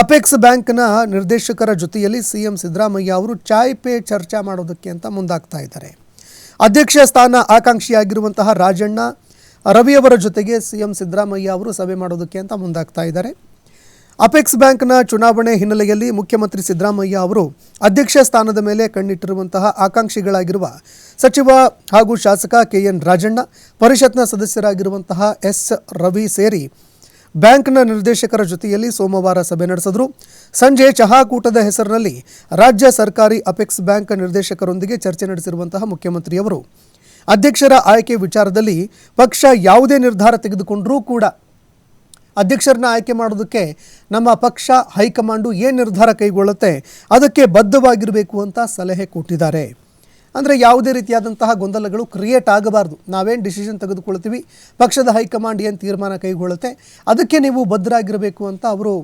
Apex ಬ್ಯಾಂಕ್ನ ನಿರ್ದೇಶಕರ ಜೊತೆಯಲ್ಲಿ ಸಿಎಂ ಸಿದ್ದರಾಮಯ್ಯ ಅವರು ಚಾಯ್ ಪೇ ಚರ್ಚೆ ಮಾಡೋದಕ್ಕೆ ಅಂತ ಮುಂದಾಗ್ತಾ ಇದ್ದಾರೆ. ಅಧ್ಯಕ್ಷ ಸ್ಥಾನ ಆಕಾಂಕ್ಷಿಯಾಗಿರುವಂತಹ ರಾಜಣ್ಣ ರವಿಯವರ ಜೊತೆಗೆ ಸಿಎಂ ಸಿದ್ದರಾಮಯ್ಯ ಅವರು ಸಭೆ ಮಾಡೋದಕ್ಕೆ ಅಂತ ಮುಂದಾಗ್ತಾ ಇದ್ದಾರೆ. ಅಪೆಕ್ಸ್ ಬ್ಯಾಂಕ್ನ ಚುನಾವಣೆ ಹಿನ್ನೆಲೆಯಲ್ಲಿ ಮುಖ್ಯಮಂತ್ರಿ ಸಿದ್ದರಾಮಯ್ಯ ಅವರು ಅಧ್ಯಕ್ಷ ಸ್ಥಾನದ ಮೇಲೆ ಕಣ್ಣಿಟ್ಟಿರುವಂತಹ ಆಕಾಂಕ್ಷಿಗಳಾಗಿರುವ ಸಚಿವ ಹಾಗೂ ಶಾಸಕ ಕೆ ಎನ್ ರಾಜಣ್ಣ, ಪರಿಷತ್ನ ಸದಸ್ಯರಾಗಿರುವಂತಹ ಎಸ್ ರವಿ ಸೇರಿ ಬ್ಯಾಂಕ್ನ ನಿರ್ದೇಶಕರ ಜೊತೆಯಲ್ಲಿ ಸೋಮವಾರ ಸಭೆ ನಡೆಸಿದ್ರು. ಸಂಜೆ ಚಹಾಕೂಟದ ಹೆಸರಿನಲ್ಲಿ ರಾಜ್ಯ ಸರ್ಕಾರಿ ಅಪೆಕ್ಸ್ ಬ್ಯಾಂಕ್ ನಿರ್ದೇಶಕರೊಂದಿಗೆ ಚರ್ಚೆ ನಡೆಸಿರುವಂತಹ ಮುಖ್ಯಮಂತ್ರಿಯವರು. ಅಧ್ಯಕ್ಷರ ಆಯ್ಕೆ ವಿಚಾರದಲ್ಲಿ ಪಕ್ಷ ಯಾವುದೇ ನಿರ್ಧಾರ ತೆಗೆದುಕೊಂಡರೂ ಕೂಡ ಅಧ್ಯಕ್ಷರನ್ನ ಆಯ್ಕೆ ಮಾಡೋದಕ್ಕೆ ನಮ್ಮ ಪಕ್ಷ, ಹೈಕಮಾಂಡು ಏನು ನಿರ್ಧಾರ ಕೈಗೊಳ್ಳುತ್ತೆ, ಅದಕ್ಕೆ ಬದ್ಧವಾಗಿರಬೇಕು ಅಂತ ಸಲಹೆ ಕೊಟ್ಟಿದ್ದಾರೆ. ಅಂದರೆ ಯಾವುದೇ ರೀತಿಯಾದಂತಹ ಗೊಂದಲಗಳು ಕ್ರಿಯೇಟ್ ಆಗಬಾರ್ದು. ನಾವೇನು ಡಿಸಿಷನ್ ತೆಗೆದುಕೊಳ್ತೀವಿ ಪಕ್ಷದ ಹೈಕಮಾಂಡ್ ಏನು ತೀರ್ಮಾನ ಕೈಗೊಳ್ಳುತ್ತೆ, ಅದಕ್ಕೆ ನೀವು ಬದ್ಧರಾಗಿರಬೇಕು ಅಂತ ಅವರು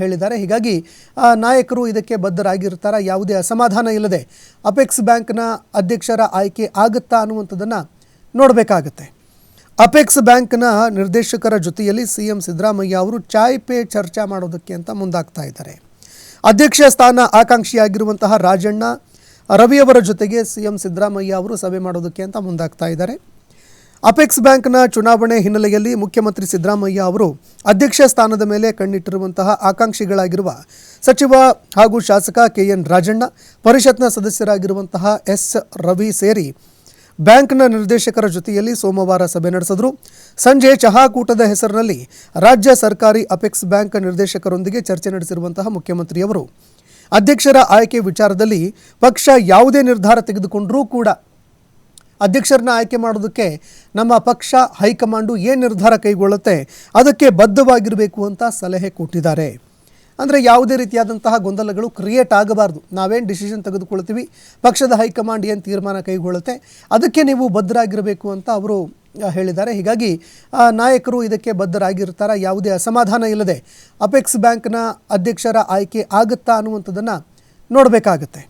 ಹೇಳಿದ್ದಾರೆ. ಹೀಗಾಗಿ ನಾಯಕರು ಇದಕ್ಕೆ ಬದ್ಧರಾಗಿರ್ತಾರ, ಯಾವುದೇ ಅಸಮಾಧಾನ ಇಲ್ಲದೆ ಅಪೆಕ್ಸ್ ಬ್ಯಾಂಕ್ನ ಅಧ್ಯಕ್ಷರ ಆಯ್ಕೆ ಆಗುತ್ತಾ ಅನ್ನುವಂಥದ್ದನ್ನು ನೋಡಬೇಕಾಗತ್ತೆ. ಅಪೆಕ್ಸ್ ಬ್ಯಾಂಕ್ನ ನಿರ್ದೇಶಕರ ಜೊತೆಯಲ್ಲಿ ಸಿ ಎಂ ಸಿದ್ದರಾಮಯ್ಯ ಅವರು ಚಾಯ್ ಪೇ ಚರ್ಚೆ ಮಾಡೋದಕ್ಕೆ ಅಂತ ಮುಂದಾಗ್ತಾ ಇದ್ದಾರೆ. ಅಧ್ಯಕ್ಷ ಸ್ಥಾನ ಆಕಾಂಕ್ಷಿಯಾಗಿರುವಂತಹ ರಾಜಣ್ಣ ರವಿಯವರ ಜೊತೆಗೆ ಸಿಎಂ ಸಿದ್ದರಾಮಯ್ಯ ಅವರು ಸಭೆ ಮಾಡೋದಕ್ಕೆ ಅಂತ ಮುಂದಾಗ್ತಾ ಇದ್ದಾರೆ. ಅಪೆಕ್ಸ್ ಬ್ಯಾಂಕ್ನ ಚುನಾವಣೆ ಹಿನ್ನೆಲೆಯಲ್ಲಿ ಮುಖ್ಯಮಂತ್ರಿ ಸಿದ್ದರಾಮಯ್ಯ ಅವರು ಅಧ್ಯಕ್ಷ ಸ್ಥಾನದ ಮೇಲೆ ಕಣ್ಣಿಟ್ಟಿರುವಂತಹ ಆಕಾಂಕ್ಷಿಗಳಾಗಿರುವ ಸಚಿವ ಹಾಗೂ ಶಾಸಕ ಕೆ ಎನ್ ರಾಜಣ್ಣ, ಪರಿಷತ್ನ ಸದಸ್ಯರಾಗಿರುವಂತಹ ಎಸ್ ರವಿ ಸೇರಿ ಬ್ಯಾಂಕ್ನ ನಿರ್ದೇಶಕರ ಜೊತೆಯಲ್ಲಿ ಸೋಮವಾರ ಸಭೆ ನಡೆಸಿದ್ರು. ಸಂಜೆ ಚಹಾಕೂಟದ ಹೆಸರಿನಲ್ಲಿ ರಾಜ್ಯ ಸರ್ಕಾರಿ ಅಪೆಕ್ಸ್ ಬ್ಯಾಂಕ್ ನಿರ್ದೇಶಕರೊಂದಿಗೆ ಚರ್ಚೆ ನಡೆಸಿರುವಂತಹ ಮುಖ್ಯಮಂತ್ರಿಯವರು. ಅಧ್ಯಕ್ಷರ ಆಯ್ಕೆ ವಿಚಾರದಲ್ಲಿ ಪಕ್ಷ ಯಾವುದೇ ನಿರ್ಧಾರ ತೆಗೆದುಕೊಂಡರೂ ಕೂಡ ಅಧ್ಯಕ್ಷರನ್ನ ಆಯ್ಕೆ ಮಾಡೋದಕ್ಕೆ ನಮ್ಮ ಪಕ್ಷ, ಹೈಕಮಾಂಡು ಏನು ನಿರ್ಧಾರ ಕೈಗೊಳ್ಳುತ್ತೆ, ಅದಕ್ಕೆ ಬದ್ಧವಾಗಿರಬೇಕು ಅಂತ ಸಲಹೆ ಕೊಟ್ಟಿದ್ದಾರೆ. ಅಂದರೆ ಯಾವುದೇ ರೀತಿಯಾದಂತಹ ಗೊಂದಲಗಳು ಕ್ರಿಯೇಟ್ ಆಗಬಾರ್ದು. ನಾವೇನು ಡಿಸಿಷನ್ ತೆಗೆದುಕೊಳ್ತೀವಿ, ಪಕ್ಷದ ಹೈಕಮಾಂಡ್ ಏನು ತೀರ್ಮಾನ ಕೈಗೊಳ್ಳುತ್ತೆ, ಅದಕ್ಕೆ ನೀವು ಬದ್ಧರಾಗಿರಬೇಕು ಅಂತ ಅವರು ಹೇಳಿದ್ದಾರೆ. ಹೀಗಾಗಿ ನಾಯಕರು ಇದಕ್ಕೆ ಬದ್ಧರಾಗಿರ್ತಾರೆ ಯಾವುದೇ ಅಸಮಾಧಾನ ಇಲ್ಲದೆ ಅಪೆಕ್ಸ್ ಬ್ಯಾಂಕ್ನ ಅಧ್ಯಕ್ಷರ ಆಯ್ಕೆ ಆಗುತ್ತಾ ಅನ್ನುವಂಥದ್ದನ್ನು ನೋಡಬೇಕಾಗತ್ತೆ.